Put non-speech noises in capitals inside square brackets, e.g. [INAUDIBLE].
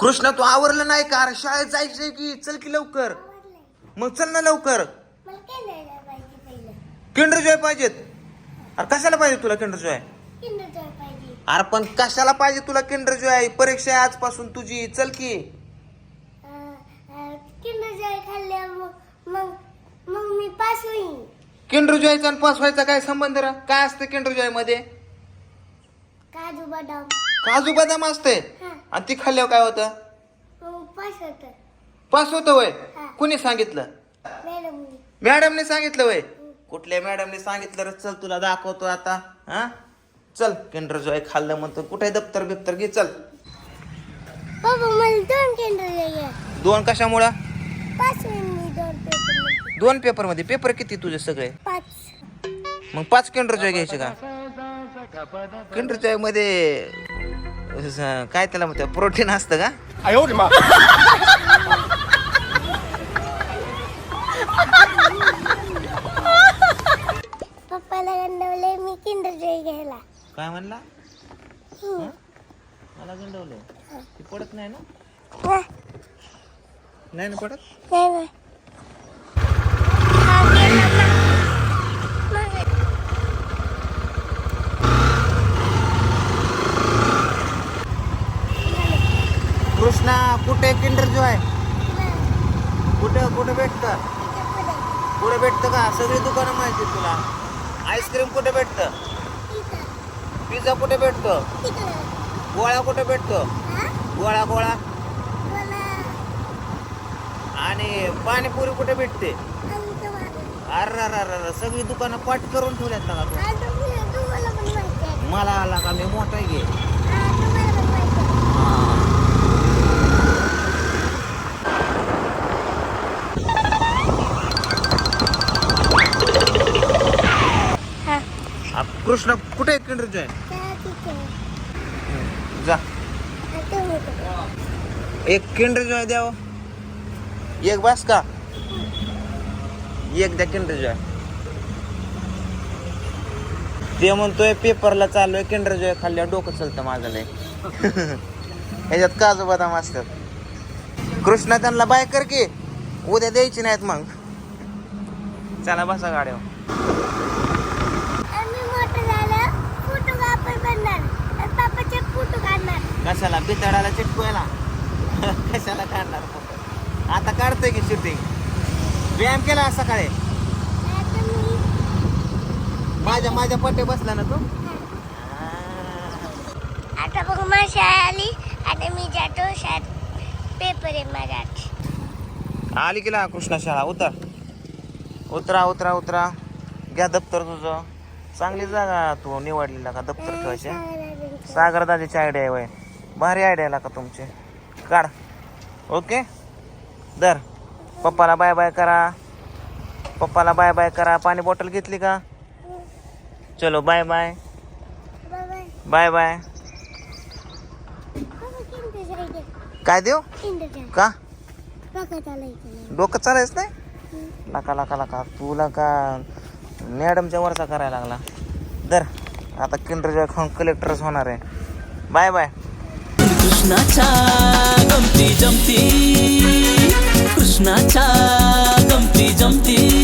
कृष्ण तू आवरलं नाही का? अरे शाळेत जायचंय की. चल की लवकर. मग चल ना लवकर. मला काय नाही पाहिजे पहिलं. किंडर जॉय पाहिजेत? अरे कशाला पाहिजे तुला किंडर जॉय? पाहिजे. अरे पण कशाला पाहिजे तुला किंडर जॉय? परीक्षा आहे आजपासून तुझी. चल की. किंडर जॉय खाल्ल्या मग मग मग मी पास होईन. किंडर जॉयचा आणि पास व्हायचा काय संबंध रा? काय असतं किंडर जॉयमध्ये काजू बदाम. काजू बदाम असते आणि ती खाल्ल्यावर काय होतं? होत. पास होतं वय हा. कुणी सांगितलं? मॅडम मॅडमने सांगितलं वय कुठल्या मॅडमने सांगितलं रे? चल तुला दाखवतो आता. हा? चल किंडर जॉय खाल्लं म्हणतो. कुठे दप्तर बिप्तर? घे चल. बाबा मला दोन घ्या दोन कशामुळं? दोन पेपर दोन पेपरमध्ये पेपर किती तुझे सगळे? पाच. मग पाच किंडर जॉय घ्यायचे का? किंडर जॉयमध्ये काय त्याला म्हणते प्रोटीन असतं का? पप्पाला गंडवले मी किंडर जॉय घ्यायला. काय म्हणला? मला गंडवलं ते पडत नाही ना? नाही ना पडत? नाही कुठे किंडर जॉय नाही, कुठं कुठं भेटतं. कुठे भेटतं का सगळी दुकानं माहिती तुला आईस्क्रीम कुठे भेटतं पिझ्झा कुठे भेटतो. गोळा कुठे भेटतो? गोळा गोळा आणि पाणीपुरी कुठे भेटते. अरे अरे सगळी दुकानं पाठ करून ठेवल्यात का तू आहे. मला आला का मी मोठा घे कृष्णा कुठे आहे किंडर जॉय जा. एक किंडर जॉय द्याव हो. एक बस का? एक द्या किंडर जॉय. ते म्हणतोय पेपरला चालू आहे किंडर जॉय खाल्ल्यावर डोकं चलतं माझं लय. ह्याच्यात काजू बदाम असतात. कृष्णा त्यांना बाय कर की. उद्या द्यायची नाहीत मग. चला बसा गाड्यावर आम्ही मोठं झालं फोटो आपण बनणार आणि पापाचे फोटो काढणार कशाला बिताडाला चिटकवायला [LAUGHS] कशाला काढणार? आता काढतोय की शूटिंग व्यायाम केला आज सकाळी? माझ्या माझ्या पट्टे बसला ना तू? आता बघ माझी शाळा आली. आता मी जातो. शाळेत पेपर आहे माझा आज. आली की ला कृष्णा शाळा? उतर. उतरा उतरा उतरा. घ्या दप्तर तुझं. चांगली जागा तू निवडलेला का? दप्तर ठेवायचे? सागर दादाची आयडिया आहे वय. भारी आयडिया का तुमचे? काढ. ओके दर पप्पाला बाय बाय करा. पप्पाला बाय बाय करा. पाणी बॉटल घेतली का? चलो बाय बाय बाय बाय काय देऊ? का? डोकं चालायच नाही? लका लका लका तुला का? मॅडमच्या वरचा करायला लागला. दर आता किंडर खाऊन कलेक्टरच होणार आहे. बाय बाय कृष्णाच्या गमती जमती कृष्णाच्या गमती जमती